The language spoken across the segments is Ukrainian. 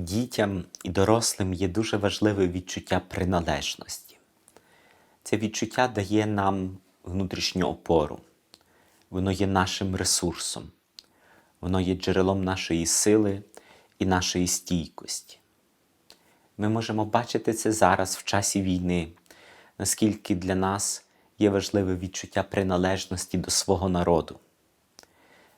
дітям, і дорослим є дуже важливе відчуття приналежності. Це відчуття дає нам внутрішню опору, воно є нашим ресурсом, воно є джерелом нашої сили і нашої стійкості. Ми можемо бачити це зараз в часі війни, наскільки для нас є важливе відчуття приналежності до свого народу.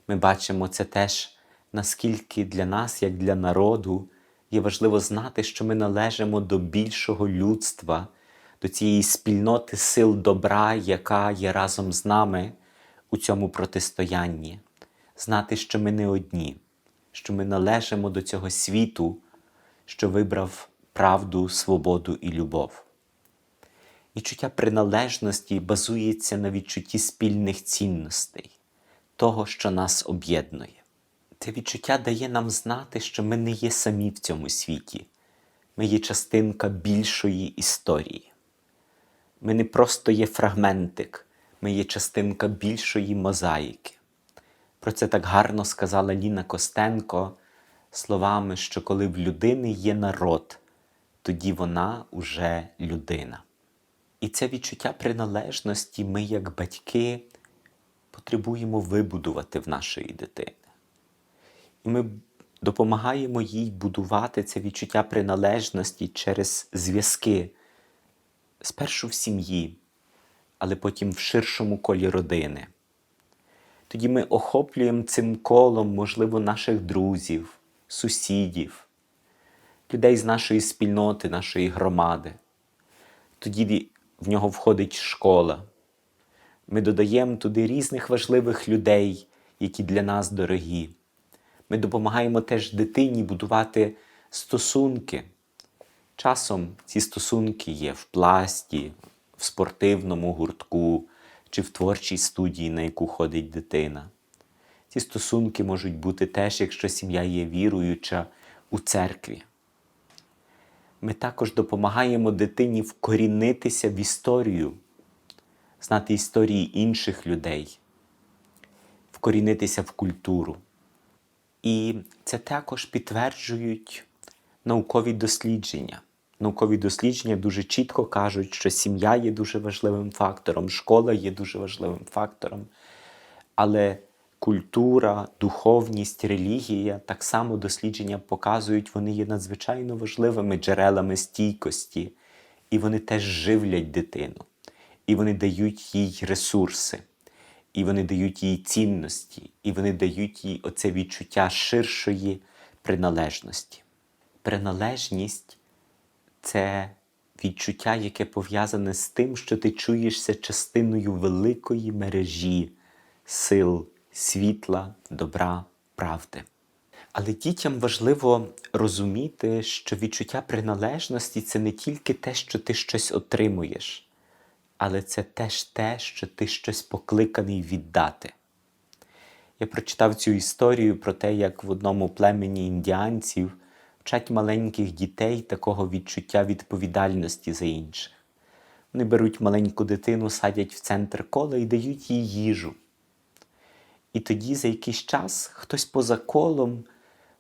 Ми бачимо це теж, наскільки для нас, як для народу, є важливо знати, що ми належимо до більшого людства, до цієї спільноти сил добра, яка є разом з нами у цьому протистоянні, знати, що ми не одні, що ми належимо до цього світу, що вибрав правду, свободу і любов. Відчуття приналежності базується на відчутті спільних цінностей, того, що нас об'єднує. Це відчуття дає нам знати, що ми не є самі в цьому світі, ми є частинка більшої історії. Ми не просто є фрагментик, ми є частинка більшої мозаїки. Про це так гарно сказала Ліна Костенко словами, що коли в людини є народ, тоді вона уже людина. І це відчуття приналежності ми, як батьки, потребуємо вибудувати в нашої дитини. Ми допомагаємо їй будувати це відчуття приналежності через зв'язки спершу в сім'ї, але потім в ширшому колі родини. Тоді ми охоплюємо цим колом, можливо, наших друзів, сусідів, людей з нашої спільноти, нашої громади. Тоді в нього входить школа. Ми додаємо туди різних важливих людей, які для нас дорогі. Ми допомагаємо теж дитині будувати стосунки. Часом ці стосунки є в пласті, в спортивному гуртку чи в творчій студії, на яку ходить дитина. Ці стосунки можуть бути теж, якщо сім'я є віруюча у церкві. Ми також допомагаємо дитині вкорінитися в історію, знати історії інших людей, вкорінитися в культуру. І це також підтверджують наукові дослідження. Наукові дослідження дуже чітко кажуть, що сім'я є дуже важливим фактором, школа є дуже важливим фактором. Але культура, духовність, релігія так само дослідження показують, вони є надзвичайно важливими джерелами стійкості, і вони теж живлять дитину, і вони дають їй ресурси, і вони дають їй цінності, і вони дають їй оце відчуття ширшої приналежності. Приналежність це відчуття, яке пов'язане з тим, що ти чуєшся частиною великої мережі сил, світла, добра, правди. Але дітям важливо розуміти, що відчуття приналежності це не тільки те, що ти щось отримуєш, але це теж те, що ти щось покликаний віддати. Я прочитав цю історію про те, як в одному племені індіанців вчать маленьких дітей такого відчуття відповідальності за інших. Вони беруть маленьку дитину, садять в центр кола і дають їй їжу. І тоді за якийсь час хтось поза колом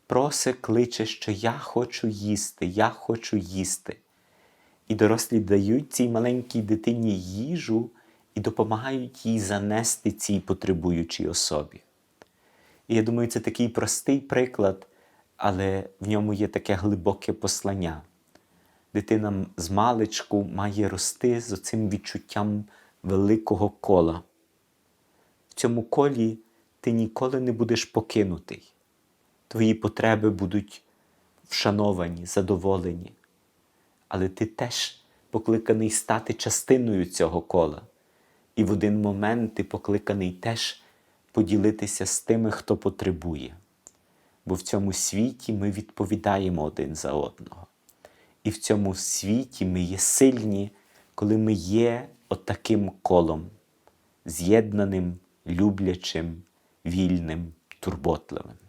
просить, кличе, що я хочу їсти, я хочу їсти. І дорослі дають цій маленькій дитині їжу і допомагають їй занести цій потребуючій особі. І я думаю, це такий простий приклад, але в ньому є таке глибоке послання. Дитина з маличку має рости з оцим відчуттям великого кола. В цьому колі ти ніколи не будеш покинутий. Твої потреби будуть вшановані, задоволені. Але ти теж покликаний стати частиною цього кола. І в один момент ти покликаний теж поділитися з тими, хто потребує. Бо в цьому світі ми відповідаємо один за одного. І в цьому світі ми є сильні, коли ми є отаким колом, з'єднаним, люблячим, вільним, турботливим.